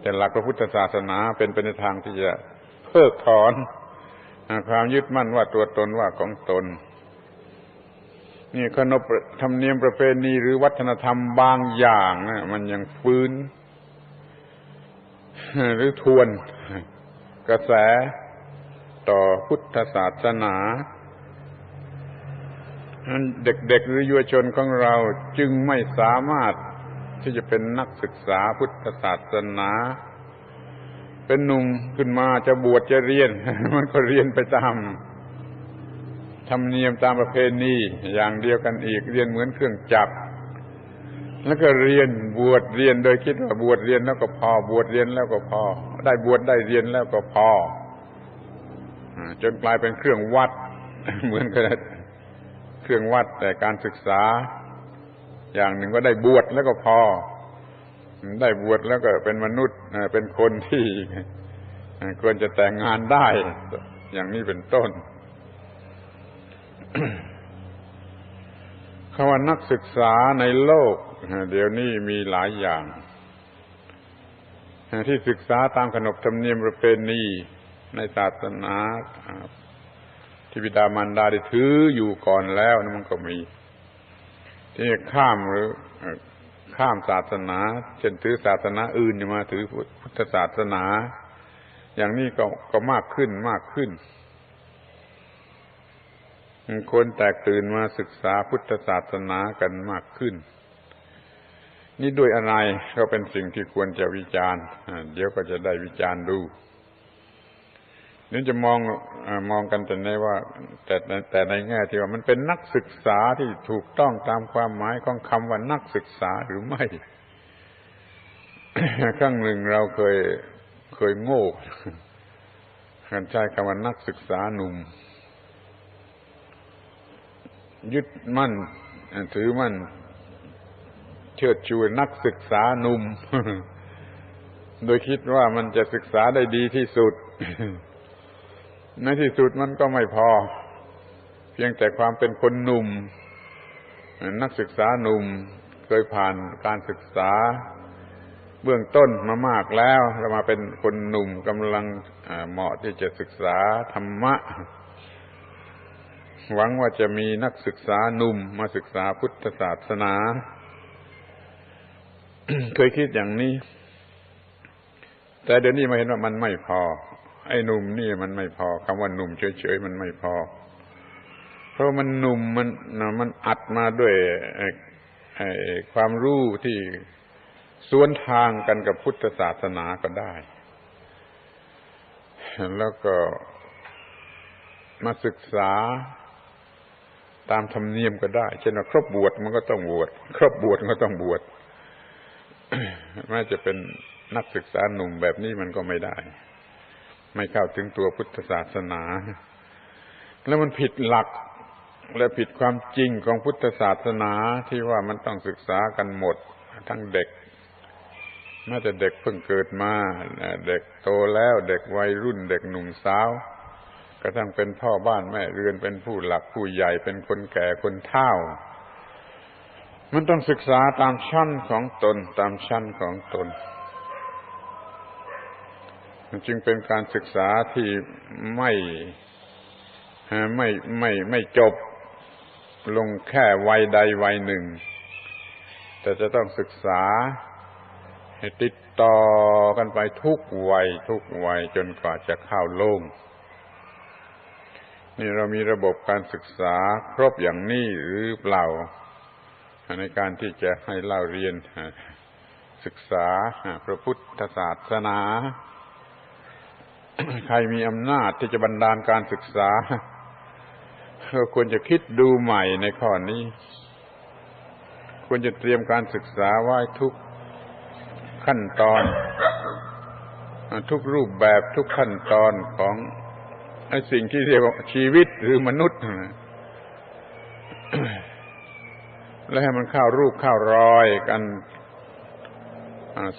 แต่หลักพระพุทธศาสนาเป็นไปในทางที่จะเพิกถอนความยึดมั่นว่าตัวตนว่าของตน นี่ขนบธรรมเนียมประเพณีหรือวัฒนธรรมบางอย่างนะมันยังฟื้น หรือทวน กระแสต่อพุทธศาสนา เด็กๆหรือเยาวชนของเราจึงไม่สามารถที่จะเป็นนักศึกษาพุทธศาสนา เป็นหนุ่มขึ้นมาจะบวชจะเรียน มันก็เรียนไปตามธรรมเนียมตามประเพณีอย่างเดียวกันอีกเรียนเหมือนเครื่องจักรแล้วก็เรียนบวชเรียนโดยคิดว่าบวชเรียนแล้วก็พอบวชเรียนแล้วก็พอ ได้บวชได้เรียนแล้วก็พอจนกลายเป็นเครื่องวัด เหมือนกับ เครื่องวัดแต่การศึกษา อย่างหนึ่งก็ได้บวชแล้วก็พอ ได้บวชแล้วก็เป็นมนุษย์เป็นคนที่ควรจะแต่งงานได้ อย่างนี้เป็นต้นคำว่านักศึกษาในโลก เดี๋ยวนี้มีหลายอย่าง ที่ศึกษาตามขนบธรรมเนียมประเพณีในศาสนา ที่บิดามารดาได้ถืออยู่ก่อนแล้วนะมันก็มี ที่ข้ามหรือข้ามศาสนาเช่นถือศาสนาอื่นมาถือพุทธศาสนา อย่างนี้ก็ก็มากขึ้นมากขึ้นคนแตกตื่นมาศึกษาพุทธศาสนากันมากขึ้น นี่ด้วยอะไรก็เป็นสิ่งที่ควรจะวิจารณ์เดี๋ยวก็จะได้วิจารณ์ดู นี่จะมองมองกันแต่ในว่า แต่แต่ในแง่ที่ว่ามันเป็นนักศึกษาที่ถูกต้องตามความหมายของคำว่านักศึกษาหรือไม่ครั้งหนึ่งเราเคยเคยโง่กันใช้คำว่านักศึกษาหนุ่ม ยึดมั่นถือมั่นเชิดชูนักศึกษาหนุ่ม โดยคิดว่ามันจะศึกษาได้ดีที่สุด ในที่สุดมันก็ไม่พอ เพียงแต่ความเป็นคนหนุ่ม นักศึกษาหนุ่มเคยผ่านการศึกษา เบื้องต้นมามากแล้วเรามาเป็นคนหนุ่มกำลังเหมาะที่จะศึกษาธรรมะ หวังว่าจะมีนักศึกษาหนุ่มมาศึกษาพุทธศาสนา เคยคิดอย่างนี้ แต่เดี๋ยวนี้มาเห็นว่ามันไม่พอ ไอ้หนุ่มนี่มันไม่พอคำว่าหนุ่มเฉยๆมันไม่พอ เพราะมันหนุ่มมันมันอัดมาด้วยความรู้ที่สวนทางกันกับพุทธศาสนาก็ได้ แล้วก็มาศึกษาตามธรรมเนียมก็ได้ เช่นว่าครบบวชมันก็ต้องบวชครบบวชมันก็ต้องบวชแม้จะเป็นนักศึกษาหนุ่มแบบนี้มันก็ไม่ได้ ไม่เข้าถึงตัวพุทธศาสนา แล้วมันผิดหลักและผิดความจริงของพุทธศาสนาที่ว่ามันต้องศึกษากันหมด ทั้งเด็กแม้แต่เด็กเพิ่งเกิดมาเด็กโตแล้วเด็กวัยรุ่น เด็กหนุ่มสาวกระทั่งเป็นพ่อบ้านแม่เรือนเป็นผู้หลักผู้ใหญ่เป็นคนแก่คนเฒ่า มันต้องศึกษาตามชั้นของตนตามชั้นของตนมัน จึงเป็นการศึกษาที่ไม่ไม่ไม่ไม่จบลงแค่วัยใดวัยหนึ่ง แต่จะต้องศึกษาให้ติดต่อกันไปทุกวัยทุกวัยจนกว่าจะเข้าโลงนี่เรามีระบบการศึกษาครบอย่างนี้หรือเปล่า ในการที่จะให้เล่าเรียนศึกษาพระพุทธศาสนา ใครมีอำนาจที่จะบันดาลการศึกษาก็ควรจะคิดดูใหม่ในข้อนี้ ควรจะเตรียมการศึกษาไว้ทุกขั้นตอน ทุกรูปแบบทุกขั้นตอนของไอ้สิ่งที่เรียกว่าชีวิตหรือมนุษย์ แล้วให้มันเข้ารูปเข้ารอยกัน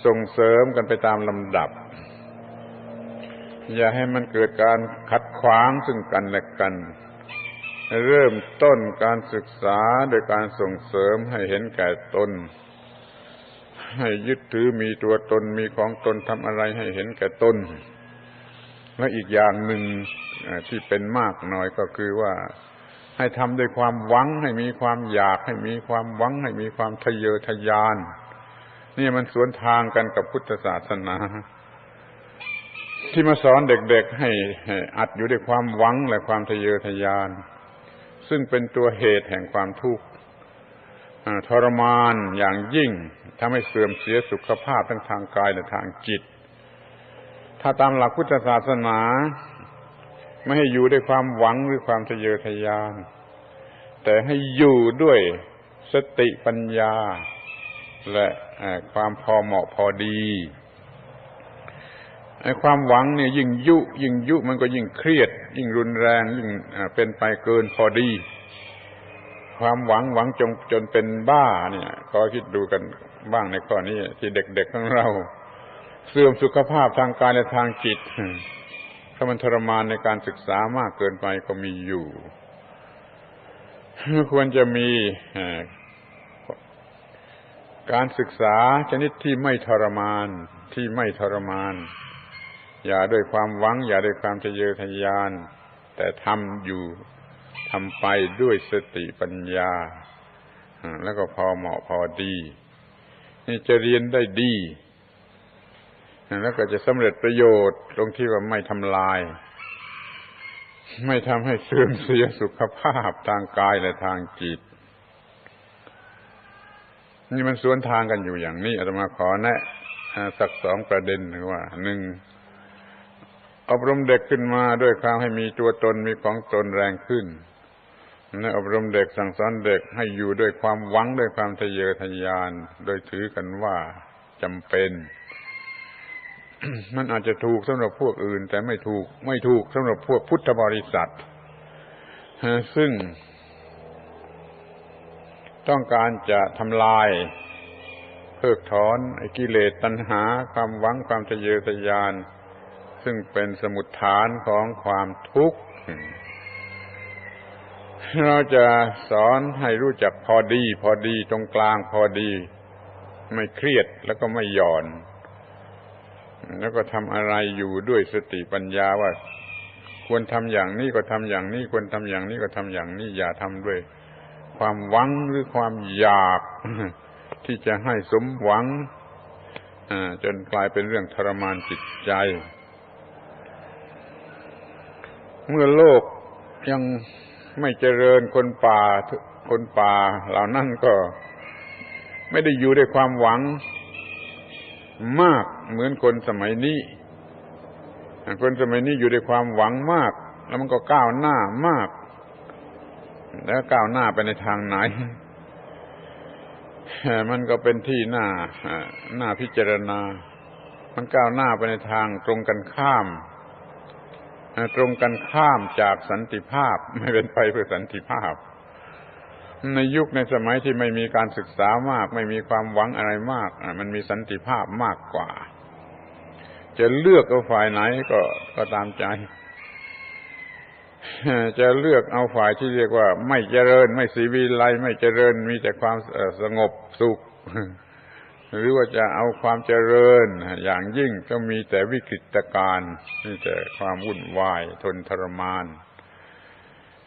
ส่งเสริมกันไปตามลำดับ อย่าให้มันเกิดการขัดขวางซึ่งกันและกัน เริ่มต้นการศึกษาโดยการส่งเสริมให้เห็นแก่ตน ให้ยึดถือมีตัวตนมีของตนทำอะไรให้เห็นแก่ตน และอีกอย่างหนึ่งที่เป็นมากหน่อยก็คือว่าให้ทำด้วยความหวัง ให้มีความอยาก ให้มีความหวัง ให้มีความทะเยอทะยาน นี่มันสวนทางกันกับพุทธศาสนา ที่มาสอนเด็กๆให้อัดอยู่ด้วยความหวังและความทะเยอทะยาน ซึ่งเป็นตัวเหตุแห่งความทุกข์ทรมานอย่างยิ่งทำให้เสื่อมเสียสุขภาพทั้งทางกายและทางจิต ถ้าตามหลักพุทธศาสนา ไม่ให้อยู่ด้วยความหวังหรือความทะเยอทะยาน แต่ให้อยู่ด้วยสติปัญญา และความพอเหมาะพอดี ไอ้ความหวังเนี่ยยิ่งยุ ยิ่งยุมันก็ยิ่งเครียด ยิ่งรุนแรง ยิ่งเป็นไปเกินพอดี ความหวังหวังจนจนเป็นบ้าเนี่ยก็คิดดูกันบ้างในข้อนี้ที่เด็กๆของเรา เสื่อมสุขภาพทางกายและทางจิตถ้ามันทรมานในการศึกษามากเกินไปก็มีอยู่ควรจะมีการศึกษาชนิดที่ไม่ทรมานที่ไม่ทรมาน อย่าด้วยความหวัง อย่าด้วยความทะเยอทะยาน แต่ทำอยู่ทำไปด้วยสติปัญญา แล้วก็พอเหมาะพอดี นี่จะเรียนได้ดี แล้วก็จะสำเร็จประโยชน์ตรงที่ว่าไม่ทำลาย ไม่ทำให้เสื่อมเสียสุขภาพทางกายและทางจิต นี่มันสวนทางกันอยู่อย่างนี้อาตมาขอแนะสักสองประเด็นว่าหนึ่ง อบรมเด็กขึ้นมาด้วยความให้มีตัวตนมีของตนแรงขึ้นในอบรมเด็กสั่งสอนเด็กให้อยู่ด้วยความหวังด้วยความทะเยอทะยาน โดยถือกันว่าจำเป็น มันอาจจะถูกสำหรับพวกอื่น แต่ไม่ถูกไม่ถูกสำหรับพวกพุทธบริษัทซึ่ง ต้องการจะทำลาย เพิกถอนอกิเลสตัณหา ความหวังความทะเยอทะยาน ซึ่งเป็นสมุดฐานของความทุกข์ เราจะสอนให้รู้จักพอดี พอดีตรงกลางพอดี ไม่เครียดแล้วก็ไม่หย่อน แล้วก็ทำอะไรอยู่ด้วยสติปัญญาว่า ควรทำอย่างนี้ก็ทำอย่างนี้ ควรทำอย่างนี้ก็ทำอย่างนี้ อย่าทำด้วย ความหวังหรือความอยากที่จะให้สมหวังจนกลายเป็นเรื่องทรมานจิตใจ เมื่อโลกยังไม่เจริญคนป่าคนป่าเหล่านั้นก็ไม่ได้อยู่ด้วยความหวังมากเหมือนคนสมัยนี้ คนสมัยนี้อยู่ด้วยความหวังมาก แล้วมันก็ก้าวหน้ามาก แล้วก้าวหน้าไปในทางไหน มันก็เป็นที่หน้าหน้าพิจารณา มันก้าวหน้าไปในทางตรงกันข้าม ตรงกันข้ามจากสันติภาพไม่เป็นไปเพื่อสันติภาพ ในยุคในสมัยที่ไม่มีการศึกษามาก ไม่มีความหวังอะไรมาก มันมีสันติภาพมากกว่า จะเลือกเอาฝ่ายไหนก็ก็ตามใจ จะเลือกเอาฝ่ายที่เรียกว่า ไม่เจริญ ไม่สีวีไลไม่เจริญ มีแต่ความสงบสุข หรือว่าจะเอาความเจริญ อย่างยิ่งก็มีแต่วิกฤตการณ์มีแต่ความวุ่นวายทนทรมาน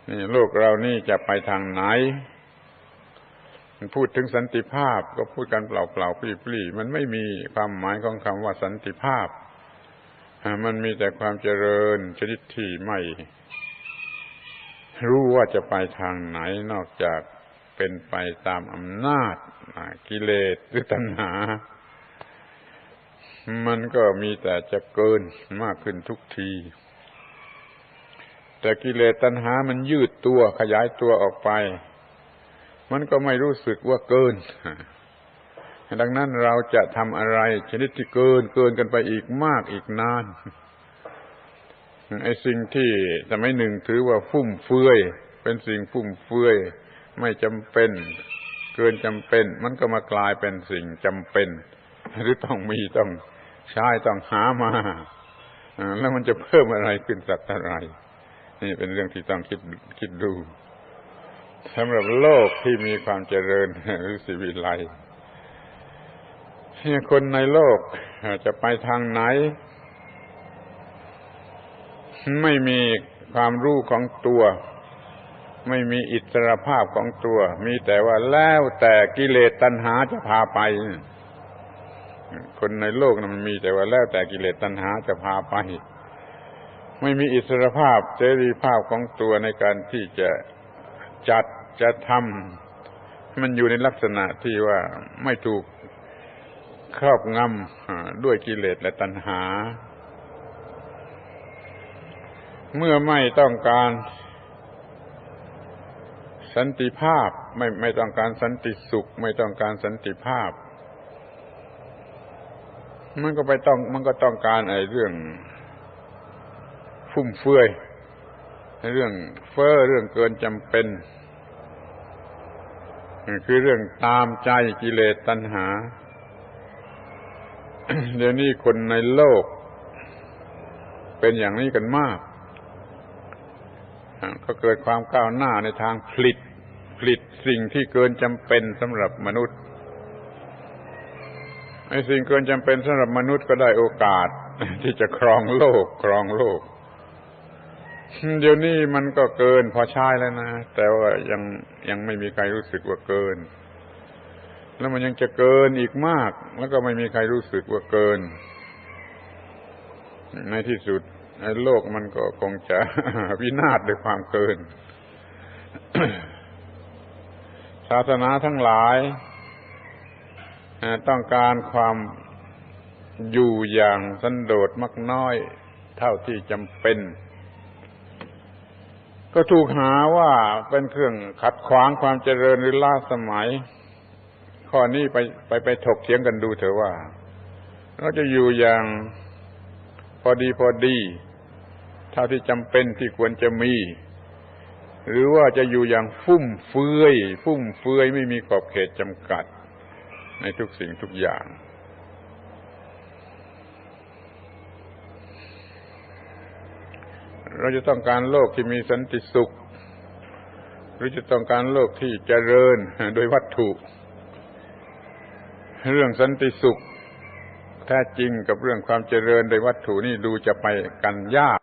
นี่โลกเรานี่จะไปทางไหน พูดถึงสันติภาพก็พูดกันเปล่าๆปลี่ๆมันไม่มีความหมายของคำว่าสันติภาพ มันมีแต่ความเจริญชนิดที่ไม่รู้ว่าจะไปทางไหนนอกจากเป็นไปตามอำนาจ กิเลสหรือตัณหา มันก็มีแต่จะเกินมากขึ้นทุกที แต่กิเลสตัณหามันยืดตัวขยายตัวออกไป มันก็ไม่รู้สึกว่าเกิน ดังนั้นเราจะทำอะไร ชนิดที่เกินเกินกันไปอีกมากอีกนานไอ้สิ่งที่สมัยหนึ่งถือว่าฟุ่มเฟือย เป็นสิ่งฟุ่มเฟือย ไม่จำเป็น เกินจำเป็น มันก็มากลายเป็นสิ่งจำเป็น หรือต้องมีต้องใช้ต้องหามาแล้วมันจะเพิ่มอะไรขึ้นสักเท่าไรนี่เป็นเรื่องที่ต้องคิดคิดดูสำหรับโลกที่มีความเจริญหรือสิวิไลเนี่ยคนในโลกจะไปทางไหน ไม่มีความรู้ของตัว ไม่มีอิสรภาพของตัว มีแต่ว่าแล้วแต่กิเลสตัณหาจะพาไป คนในโลกนะมันมีแต่ว่าแล้วแต่กิเลสตัณหาจะพาไป ไม่มีอิสรภาพเสรีภาพของตัวในการที่จะจัดจะทำมันอยู่ในลักษณะที่ว่าไม่ถูกครอบงำด้วยกิเลสและตัณหา เมื่อไม่ต้องการ สันติภาพไม่ไม่ต้องการสันติสุข ไม่ต้องการสันติภาพ มันก็ไปต้องมันก็ต้องการไอ้เรื่อง ฟุ่มเฟือยเรื่องเฟ้อเรื่องเกินจำเป็น คือเรื่องตามใจกิเลสตัณหา เดี๋ยวนี้คนในโลก เป็นอย่างนี้กันมาก ก็เกิดความก้าวหน้าในทางผลิต ผลิตสิ่งที่เกินจำเป็นสำหรับมนุษย์ไอ้สิ่งเกินจำเป็นสำหรับมนุษย์ก็ได้โอกาส ที่จะครองโลก ครองโลก เดี๋ยวนี้มันก็เกินพอใช้แล้วนะ แต่ว่ายังยังไม่มีใครรู้สึกว่าเกิน แล้วมันยังจะเกินอีกมาก แล้วก็ไม่มีใครรู้สึกว่าเกิน ในที่สุดโลกมันก็คงจะวินาศด้วยความเกิน ศาสนาทั้งหลายต้องการความอยู่อย่างสันโดษมักน้อยเท่าที่จำเป็น ก็ถูกหาว่าเป็นเครื่องขัดขวางความเจริญหรือล้าสมัย ข้อนี้ไปไปไปถกเถียงกันดูเถอะว่า เราจะอยู่อย่างพอดีพอดี เท่าที่จำเป็นที่ควรจะมี หรือว่าจะอยู่อย่างฟุ่มเฟือยฟุ่มเฟือยไม่มีขอบเขตจำกัด ในทุกสิ่งทุกอย่าง เราจะต้องการโลกที่มีสันติสุข หรือจะต้องการโลกที่เจริญโดยวัตถุ เรื่องสันติสุขแท้จริงกับเรื่องความเจริญโดยวัตถุนี่ดูจะไปกันยาก